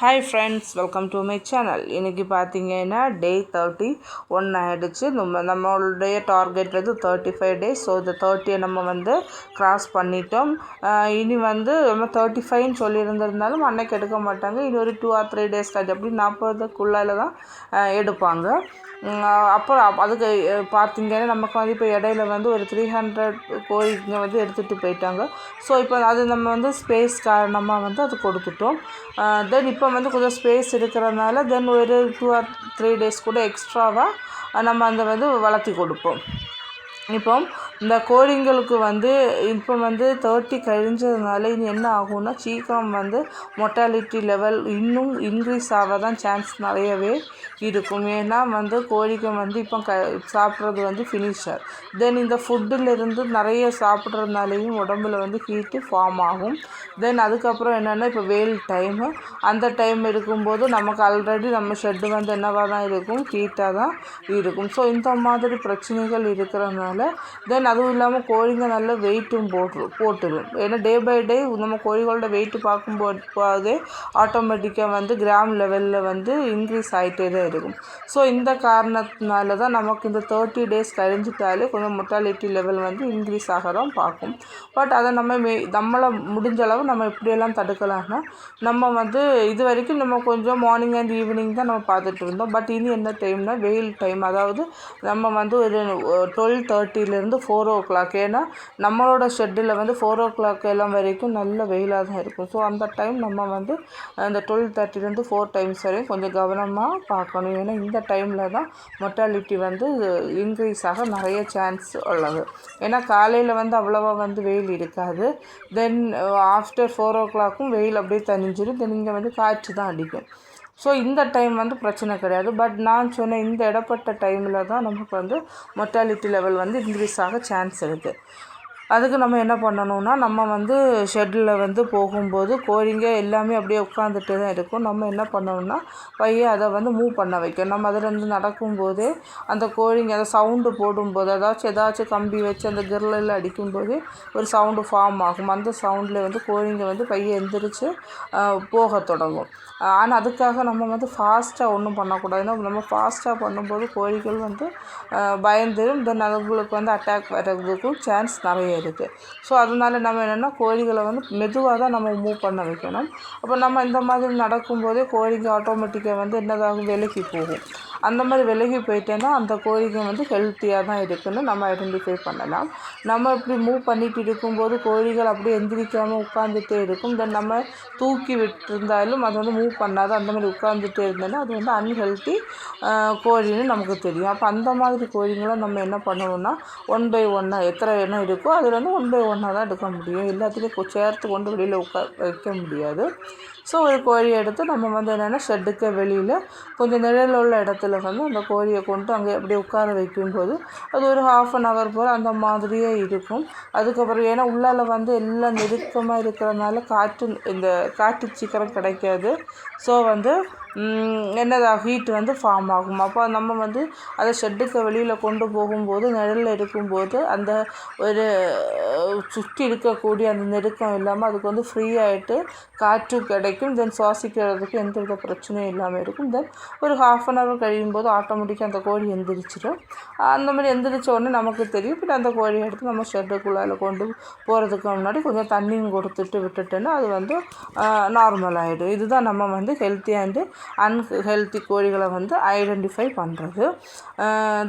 Hi friends welcome to my channel இன்றைக்கி பார்த்தீங்கன்னா டே thirty one ஆகிடுச்சு நம்ம நம்மளுடைய டார்கெட் வந்து தேர்ட்டி ஃபைவ் டேஸ் ஸோ இந்த தேர்ட்டியை நம்ம வந்து க்ராஸ் பண்ணிட்டோம். இனி வந்து நம்ம தேர்ட்டி ஃபைவ்னு சொல்லியிருந்திருந்தாலும் அன்னைக்கு எடுக்க மாட்டாங்க. இனி ஒரு டூ ஆர் த்ரீ டேஸ் கழிச்சு அப்படி நாற்பதுக்குள்ளால தான் எடுப்பாங்க. அப்புறம் அதுக்கு அஹ், பார்த்தீங்கன்னா நமக்கு வந்து இப்போ இடையில வந்து ஒரு த்ரீ ஹண்ட்ரட் கோழிங்க வந்து எடுத்துகிட்டு போயிட்டாங்க. ஸோ இப்போ அது நம்ம வந்து ஸ்பேஸ் காரணமாக வந்து அது கொடுத்துட்டோம். தென் இப்போ வந்து கொஞ்சம் ஸ்பேஸ் இருக்கிறதுனால தென் ஒரு டூ ஆர் த்ரீ டேஸ் கூட எக்ஸ்ட்ராவாக நம்ம அந்த வந்து வளர்த்தி கொடுப்போம். இப்போ இந்த கோழிங்களுக்கு வந்து இப்போ வந்து தேர்ட்டி கழிஞ்சதுனால இது என்ன ஆகும்னா சீக்கிரம் வந்து மொட்டாலிட்டி லெவல் இன்னும் இன்க்ரீஸ் ஆக தான் சான்ஸ் நிறையவே இருக்கும். ஏன்னா வந்து கோழிக்கு வந்து இப்போ க சாப்பிட்றது வந்து ஃபினிஷர் தென் இந்த ஃபுட்டிலிருந்து நிறைய சாப்பிட்றதுனாலையும் உடம்புல வந்து ஹீட்டு ஃபார்ம் ஆகும். தென் அதுக்கப்புறம் என்னென்னா இப்போ வெயில் டைமு அந்த டைம் இருக்கும்போது நமக்கு ஆல்ரெடி நம்ம ஷெட்டு வந்து என்னவாக தான் இருக்கும்? ஹீட்டாக தான் இருக்கும். ஸோ இந்த மாதிரி பிரச்சனைகள் இருக்கிறதுனால தென் அதுவும் இல்லாமல் கோழிங்க நல்ல வெயிட்டும் போட்டு போட்டுடும் ஏன்னா டே பை டே நம்ம கோழிகளோட வெயிட்டு பார்க்கும்போது ஆட்டோமேட்டிக்காக வந்து கிராம் லெவலில் வந்து இன்க்ரீஸ் ஆகிட்டே தான் இருக்கும். ஸோ இந்த காரணத்தினால தான் நமக்கு இந்த தேர்ட்டி டேஸ் கழிஞ்சிட்டாலே கொஞ்சம் மொட்டாலிட்டி லெவல் வந்து இன்க்ரீஸ் ஆக தான் பார்க்கும். பட் அதை நம்ம மே நம்மளை முடிஞ்ச அளவு நம்ம எப்படியெல்லாம் தடுக்கலாம்னா நம்ம வந்து இது வரைக்கும் நம்ம கொஞ்சம் மார்னிங் அண்ட் ஈவினிங் தான் நம்ம பார்த்துட்டு இருந்தோம். பட் இனி என்ன டைம்னா வெயில் டைம் அதாவது நம்ம வந்து ஒரு டுவெல் தேர்ட்டி தேர்ட்டிலேருந்து ஃபோர் ஓ கிளாக் ஏன்னா நம்மளோட ஷெட்டில் வந்து ஃபோர் ஓ கிளாக் எல்லாம் வரைக்கும் நல்ல வெயிலாக தான் இருக்கும். ஸோ அந்த டைம் நம்ம வந்து அந்த டுவெல் தேர்ட்டிலேருந்து ஃபோர் டைம்ஸ் வரையும் கொஞ்சம் கவனமாக பார்க்கணும். ஏன்னா இந்த டைமில் தான் மொட்டாலிட்டி வந்து இன்க்ரீஸ் ஆக நிறைய சான்ஸ் உள்ளது. ஏன்னா காலையில் வந்து அவ்வளோவா வந்து வெயில் இருக்காது. தென் ஆஃப்டர் ஃபோர் ஓ கிளாக்கும் வெயில் அப்படியே தனிஞ்சிடும் தென் இங்கே வந்து காற்று தான் அடிக்கும். ஸோ இந்த டைம் வந்து பிரச்சனை கிடையாது. பட் நான் சொன்ன இந்த இடப்பட்ட டைமில் தான் நமக்கு வந்து மொட்டாலிட்டி லெவல் வந்து இன்க்ரீஸ் ஆக சான்ஸ் இருக்குது அதுக்கு நம்ம என்ன பண்ணணும்னா நம்ம வந்து ஷெட்டில் வந்து போகும்போது கோழிங்க எல்லாமே அப்படியே உட்காந்துட்டு தான் இருக்கும். நம்ம என்ன பண்ணணும்னா பைய அதை வந்து மூவ் பண்ண வைக்கணும். நம்ம அதிலேருந்து நடக்கும்போதே அந்த கோழிங்க அந்த சவுண்டு போடும்போது ஏதாச்சும் ஏதாச்சும் கம்பி வச்சு அந்த கிரில்லில் அடிக்கும்போது ஒரு சவுண்டு ஃபார்ம் ஆகும். அந்த சவுண்டில் வந்து கோழிங்க வந்து பைய எந்திரிச்சு போக தொடங்கும். ஆனால் அதுக்காக நம்ம வந்து ஃபாஸ்ட்டாக ஒன்றும் பண்ணக்கூடாதுன்னா நம்ம ஃபாஸ்ட்டாக பண்ணும்போது கோழிகள் வந்து பயந்துடும் தென் அதுங்களுக்கு வந்து அட்டாக் வர்றதுக்கும் சான்ஸ் நிறைய இருக்குது ஸோ அதனால நம்ம என்னென்னா கோழிகளை வந்து மெதுவாக தான் நம்ம மூவ் பண்ண வைக்கணும். அப்போ நம்ம இந்த மாதிரி நடக்கும்போதே கோழிங்க ஆட்டோமேட்டிக்காக வந்து என்னதாகும் விலகி போகும். அந்த மாதிரி விலகி போயிட்டேன்னா அந்த கோழிங்க வந்து ஹெல்த்தியாக தான் இருக்குன்னு நம்ம ஐடென்டிஃபை பண்ணலாம். நம்ம இப்படி மூவ் பண்ணிட்டு இருக்கும்போது கோழிகள் அப்படியே எந்திரிக்காமல் உட்காந்துட்டே இருக்கும். தென் நம்ம தூக்கி விட்டுருந்தாலும் அது வந்து மூவ் பண்ணாத அந்த மாதிரி உட்காந்துட்டே இருந்தேன்னா அது வந்து அன்ஹெல்த்தி கோழின்னு நமக்கு தெரியும். அப்போ அந்த மாதிரி கோழிங்களை நம்ம என்ன பண்ணணும்னா ஒன் பை ஒன்னாக எத்தனை எண்ணம் இருக்கோ அதில் வந்து ஒன் பை ஒன்னாக தான் எடுக்க முடியும். எல்லாத்துலேயும் கொ- சேர்த்து கொண்டு வெளியில் உட்கா வைக்க முடியாது. ஸோ ஒரு கோழியை எடுத்து நம்ம வந்து என்னென்னா ஷெட்டுக்கு வெளியில் கொஞ்சம் நிழல் உள்ள இடத்துல வந்து அந்த கோழியை கொண்டு அங்கே அப்படியே உட்கார வைக்கும்போது அது ஒரு ஹாஃப் அன் ஹவர் போல் அந்த மாதிரியே இருக்கும். அதுக்கப்புறம் ஏன்னா உள்ளால வந்து எல்லாம் நெருக்கமாக இருக்கிறதுனால காற்று இந்த காற்று சீக்கிரம் கிடைக்காது. ஸோ வந்து என்னதா ஹீட் வந்து ஃபார்ம் ஆகும். அப்போ நம்ம வந்து அதை ஷெட்டுக்கு வெளியில் கொண்டு போகும்போது நிழலில் இருக்கும்போது அந்த ஒரு சுற்றி இருக்கக்கூடிய அந்த நெருக்கம் இல்லாமல் அதுக்கு வந்து ஃப்ரீ ஆகிட்டு காற்று கிடைக்கும். தென் சுவாசிக்கிறதுக்கு எந்த வித பிரச்சனையும் இல்லாமல் இருக்கும். தென் ஒரு ஹாஃப் அன் ஹவர் கழியும் போது ஆட்டோமேட்டிக்காக அந்த கோழி எந்திரிச்சிடும் அந்த மாதிரி எந்திரிச்ச உடனே நமக்கு தெரியும். பின்ன அந்த கோழியை எடுத்து நம்ம ஷெட்டுக்குள்ளால் கொண்டு போகிறதுக்கு முன்னாடி கொஞ்சம் தண்ணியும் கொடுத்துட்டு விட்டுட்டோன்னா அது வந்து நார்மல் ஆகிடும் இதுதான் நம்ம வந்து ஹெல்த்தி அண்டு அன்ஹெல்த்தி கோழிகளை வந்து ஐடென்டிஃபை பண்ணுறது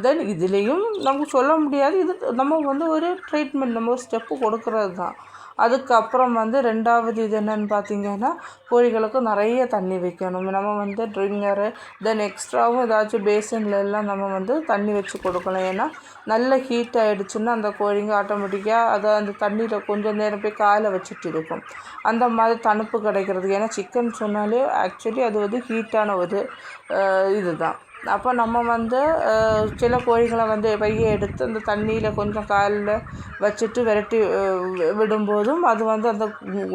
தென் இதுலேயும் நமக்கு சொல்ல முடியாது. இது நம்ம வந்து ஒரு ட்ரீட்மெண்ட் நம்ம ஒரு ஸ்டெப்பு கொடுக்கறது தான் அதுக்கப்புறம் வந்து ரெண்டாவது இது என்னென்னு பார்த்தீங்கன்னா கோழிகளுக்கு நிறைய தண்ணி வைக்கணும். நம்ம வந்து ட்ரிங்கரு தென் எக்ஸ்ட்ராவும் ஏதாச்சும் பேசினில் எல்லாம் நம்ம வந்து தண்ணி வச்சு கொடுக்கணும். ஏன்னா நல்ல ஹீட் ஆகிடுச்சுன்னா அந்த கோழிங்க ஆட்டோமேட்டிக்காக அதை அந்த தண்ணியில் கொஞ்சம் நேரம் போய் காலை வச்சுட்டு இருக்கும். அந்த மாதிரி தணுப்பு கிடைக்கிறதுக்கு. ஏன்னா சிக்கன் சொன்னாலே ஆக்சுவலி அது வந்து ஹீட்டான ஒரு இதுதான். அப்போ நம்ம வந்து சில கோழிகளை வந்து பையை எடுத்து அந்த தண்ணியில் கொஞ்சம் காலில் வச்சுட்டு விரட்டி விடும்போதும் அது வந்து அந்த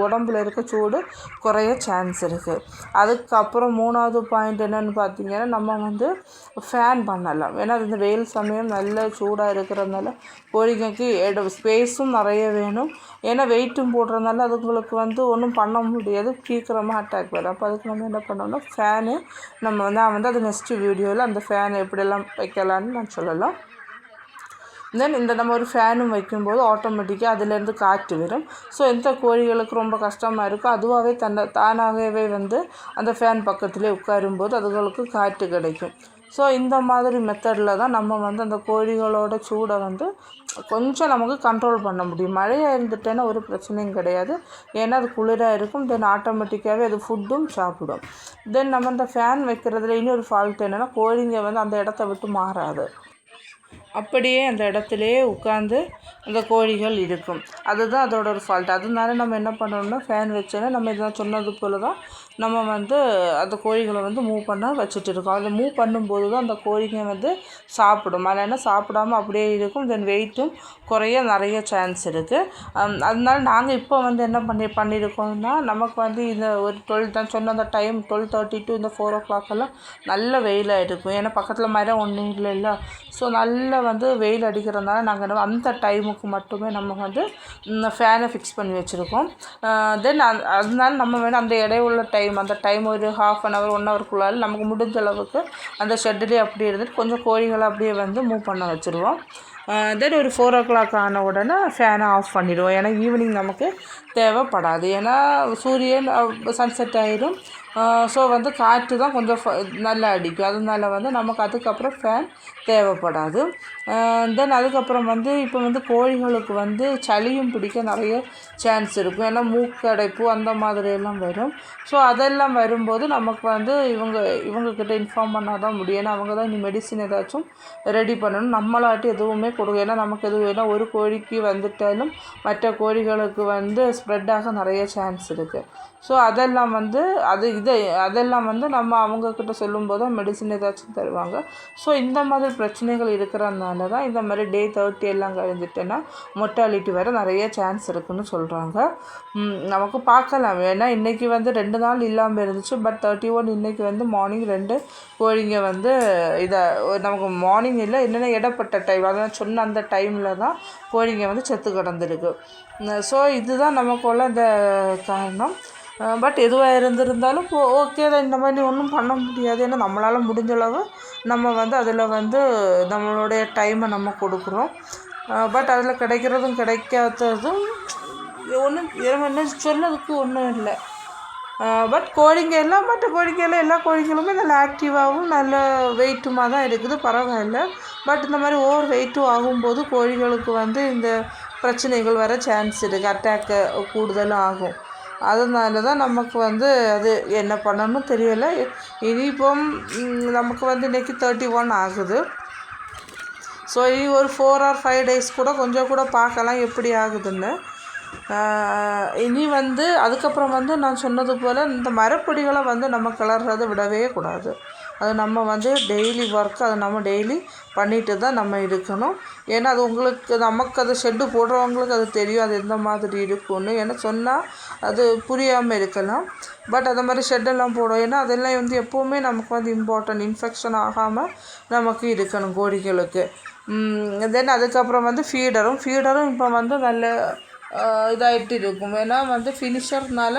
உடம்புல இருக்க சூடு குறைய சான்ஸ் இருக்குது அதுக்கப்புறம் மூணாவது பாயிண்ட் என்னென்னு பார்த்தீங்கன்னா நம்ம வந்து ஃபேன் பண்ணலாம். ஏன்னா இந்த வெயில் சமயம் நல்ல சூடாக இருக்கிறதுனால கோழிகளுக்கு எடு ஸ்பேஸும் நிறைய வேணும். ஏன்னா வெயிட்டும் போடுறதுனால அதுங்களுக்கு வந்து ஒன்றும் பண்ண முடியாது. சீக்கிரமாக அட்டாக் வரும். அப்போ அதுக்கு நம்ம என்ன பண்ணோம்னா ஃபேனு நம்ம வந்து நான் வந்து அது நெக்ஸ்ட்டு வீடியோவில் அந்த ஃபேன் எப்படியெல்லாம் வைக்கலான்னு நான் சொல்லலாம் தென் இந்த நம்ம ஒரு ஃபேனும் வைக்கும்போது ஆட்டோமேட்டிக்காக அதுலேருந்து காற்று வரும். ஸோ எந்த கோழிகளுக்கு ரொம்ப கஷ்டமாக இருக்கோ அதுவாகவே தன்னை தானாகவே வந்து அந்த ஃபேன் பக்கத்துலேயே உட்காரும்போது அதுகளுக்கு காற்று கிடைக்கும். ஸோ இந்த மாதிரி மெத்தடில் தான் நம்ம வந்து அந்த கோழிகளோட சூடை வந்து கொஞ்சம் நமக்கு கண்ட்ரோல் பண்ண முடியும். மழையாக இருந்துட்டேன்னா ஒரு பிரச்சனையும் கிடையாது. ஏன்னா அது குளிராக இருக்கும். தென் ஆட்டோமேட்டிக்காகவே அது ஃபுட்டும் சாப்பிடும். தென் நம்ம இந்த ஃபேன் வைக்கிறதுல இன்னொரு ஃபால்ட் என்னென்னா கோழிங்க வந்து அந்த இடத்த விட்டு மாறாது. அப்படியே அந்த இடத்துலையே உட்காந்து அந்த கோழிகள் இருக்கும். அதுதான் அதோட ஒரு ஃபால்ட் அதனால நம்ம என்ன பண்ணணும்னா ஃபேன் வச்சோன்னா நம்ம இதான் சொன்னது போல் தான் நம்ம வந்து அந்த கோழிகளை வந்து மூவ் பண்ண வச்சுட்டு இருக்கோம் அதை மூவ் பண்ணும்போது தான் அந்த கோழிங்க வந்து சாப்பிடும். இல்லைன்னா சாப்பிடாம அப்படியே இருக்கும். தென் வெயிட்டும் குறைய நிறைய சான்ஸ் இருக்குது அதனால நாங்கள் இப்போ வந்து என்ன பண்ணி பண்ணியிருக்கோம்னா நமக்கு வந்து இந்த ஒரு டுவெல் தான் சொன்ன அந்த டைம் டுவெல் தேர்ட்டி டு இந்த ஃபோர் ஓ கிளாக் எல்லாம் நல்ல வெயிலாக இருக்கும். ஏன்னா பக்கத்தில் மரம் ஒன்றும் இல்லைல்ல. ஸோ நல்லா வந்து வெயில் அடிக்கிறதுனால நாங்கள் அந்த டைமுக்கு மட்டுமே நம்ம வந்து ஃபேனை ஃபிக்ஸ் பண்ணி வச்சுருக்கோம். தென் அதனால நம்ம வேணும் அந்த இடையுள்ள டைம் அந்த டைம் ஒரு ஹாஃப் அன் ஹவர் ஒன் ஹவருக்குள்ளால நமக்கு முடிஞ்ச அளவுக்கு அந்த ஷெட்டிலே அப்படியே இருந்துட்டு கொஞ்சம் கோழிகளை அப்படியே வந்து மூவ் பண்ண வச்சுருவோம். தென் ஒரு ஃபோர் ஓ கிளாக் ஆன உடனே ஃபேனை ஆஃப் பண்ணிவிடுவோம் ஏன்னா ஈவினிங் நமக்கு தேவைப்படாது. ஏன்னா சூரியன் சன்செட் ஆகிடும் ஸோ வந்து காற்று தான் கொஞ்சம் நல்லா அடிக்கும். அதனால வந்து நமக்கு அதுக்கப்புறம் ஃபேன் தேவைப்படாது. தென் அதுக்கப்புறம் வந்து இப்போ வந்து கோழிகளுக்கு வந்து சளியும் பிடிக்க நிறைய சான்ஸ் இருக்கும். ஏன்னா மூக்கடைப்பு அந்த மாதிரியெல்லாம் வரும். ஸோ அதெல்லாம் வரும்போது நமக்கு வந்து இவங்க இவங்கக்கிட்ட இன்ஃபார்ம் பண்ணால் தான் முடியும். ஏன்னா அவங்க தான் இனி மெடிசின் ஏதாச்சும் ரெடி பண்ணணும். நம்மளாட்டி எதுவுமே கொடுக்கும் ஏன்னா நமக்கு எதுவும் ஏன்னா ஒரு கோழிக்கு வந்துட்டாலும் மற்ற கோழிகளுக்கு வந்து ஸ்ப்ரெட் ஆக நிறைய சான்ஸ் இருக்குது ஸோ அதெல்லாம் வந்து அது இதை அதெல்லாம் வந்து நம்ம அவங்கக்கிட்ட சொல்லும்போது மெடிசின் ஏதாச்சும் தருவாங்க. ஸோ இந்த மாதிரி பிரச்சனைகள் இருக்கிறதுனால தான் இந்த மாதிரி டே தேர்ட்டி எல்லாம் கழிஞ்சிட்டேன்னா மொட்டாலிட்டி வர நிறைய சான்ஸ் இருக்குதுன்னு சொல்கிறாங்க நமக்கு பார்க்கலாம். ஏன்னா இன்றைக்கி வந்து ரெண்டு நாள் இல்லாமல் இருந்துச்சு. பட் தேர்ட்டி ஒன் இன்றைக்கி வந்து மார்னிங் ரெண்டு. கோழிங்க வந்து இதை நமக்கு மார்னிங் இல்லை என்னென்ன இடப்பட்ட டைம் அதான் சொன்ன அந்த டைமில் தான் கோழிங்க வந்து செத்து கிடந்திருக்கு. ஸோ இதுதான் நமக்குள்ள இந்த காரணம். பட் எதுவாக இருந்திருந்தாலும் இப்போ ஓகே தான். இந்த மாதிரி ஒன்றும் பண்ண முடியாது. ஏன்னா நம்மளால் முடிஞ்சளவு நம்ம வந்து அதில் வந்து நம்மளுடைய டைமை நம்ம கொடுக்குறோம். பட் அதில் கிடைக்கிறதும் கிடைக்காததும் ஒன்றும் என்ன சொல்லதுக்கு ஒன்றும் இல்லை. பட் கோழிங்க எல்லாம் மற்ற கோழிங்கெல்லாம் எல்லா கோழிங்களுமே நல்ல ஆக்டிவாகவும் நல்ல வெயிட்டுமாக தான் இருக்குது. பரவாயில்ல. பட் இந்த மாதிரி ஓவர் வெயிட்டும் ஆகும்போது கோழிகளுக்கு வந்து இந்த பிரச்சனைகள் வர சான்ஸ் இருக்குது அட்டாக்கு கூடுதலும் ஆகும். அதனால தான் நமக்கு வந்து அது என்ன பண்ணணும்னு தெரியலை. இனி நமக்கு வந்து இன்றைக்கி தேர்ட்டி ஒன் ஆகுது. ஸோ இனி ஒரு ஃபோர் ஆர் ஃபைவ் டேஸ் கூட கொஞ்சம் கூட பார்க்கலாம் எப்படி ஆகுதுன்னு. இனி வந்து அதுக்கப்புறம் வந்து நான் சொன்னது போல் இந்த மரப்பொடிகளை வந்து நம்ம கிளறத விடவே கூடாது. அது நம்ம வந்து டெய்லி ஒர்க் அதை நம்ம டெய்லி பண்ணிட்டு தான் நம்ம இருக்கணும். ஏன்னா அது உங்களுக்கு நமக்கு அது ஷெட்டு போடுறவங்களுக்கு அது தெரியும் அது எந்த மாதிரி இருக்கும்னு. ஏன்னா சொன்னால் அது புரியாமல் இருக்கலாம். பட் அந்த மாதிரி ஷெட்டெல்லாம் போடும் ஏன்னா அதெல்லாம் வந்து எப்போவுமே நமக்கு வந்து இம்பார்ட்டன்ட் இன்ஃபெக்ஷன் ஆகாமல் நமக்கு இருக்கணும் கோழிகளுக்கு. தென் அதுக்கப்புறம் வந்து ஃபீடரும் ஃபீடரும் இப்போ வந்து நல்ல இதாகிட்டு இருக்கும். ஏன்னா வந்து ஃபினிஷர்னால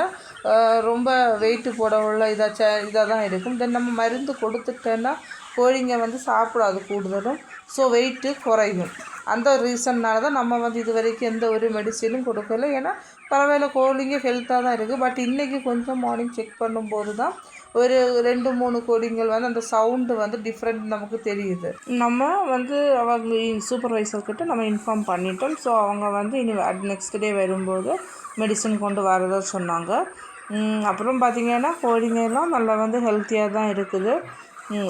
ரொம்ப வெயிட்டு போட உள்ள இதாச்சா இதாக தான் இருக்கும். தென் நம்ம மருந்து கொடுத்துட்டேன்னா கோழிங்க வந்து சாப்பிடாது கூடுதலும். ஸோ வெயிட்டு குறையும். அந்த ரீசன்னால தான் நம்ம வந்து இது வரைக்கும் எந்த ஒரு மெடிசனும் கொடுக்கல. ஏன்னா பரவாயில்ல கோழிங்க ஹெல்த்தாக தான் இருக்குது பட் இன்றைக்கி கொஞ்சம் மார்னிங் செக் பண்ணும்போது தான் ஒரு ரெண்டு மூணு கோழிங்கள் வந்து அந்த சவுண்டு வந்து டிஃப்ரெண்ட் நமக்கு தெரியுது. நம்ம வந்து அவங்க சூப்பர்வைசர்கிட்ட நம்ம இன்ஃபார்ம் பண்ணிட்டோம். ஸோ அவங்க வந்து இனி நெக்ஸ்ட் டே வரும்போது மெடிசன் கொண்டு வரதா சொன்னாங்க. அப்புறம் பார்த்திங்கன்னா கோழிங்கெல்லாம் நல்லா வந்து ஹெல்த்தியாக தான் இருக்குது.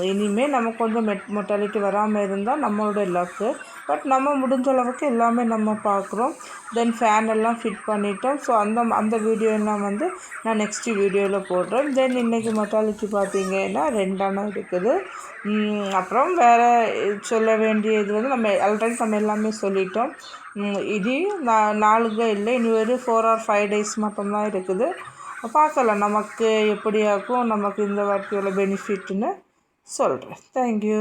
இனிமேல் நம்ம கொஞ்சம் மெட் மொட்டாலிட்டி வராமல் இருந்தால் நம்மளோட லக்கு பட் நம்ம முடிஞ்ச அளவுக்கு எல்லாமே நம்ம பார்க்குறோம் தென் ஃபேன் எல்லாம் ஃபிட் பண்ணிட்டோம் ஸோ அந்த அந்த வீடியோ எல்லாம் வந்து நான் நெக்ஸ்ட்டு வீடியோவில் போடுறேன். தென் இன்றைக்கி மொட்டாலிட்டி பார்த்தீங்கன்னா ரெண்டான இருக்குது. அப்புறம் வேறு சொல்ல வேண்டியது வந்து நம்ம ஆல்ரெடி நம்ம எல்லாமே சொல்லிட்டோம். உம், இது நா- நாளுங்க இல்லை. இனி ஒரு ஃபோர் ஆர் ஃபைவ் டேஸ் மட்டும்தான் இருக்குது. பார்க்கலாம் நமக்கு எப்படியாக்கும் நமக்கு இந்த வார்த்தையோட பெனிஃபிட்னு சொல்கிறேன் தேங்க்யூ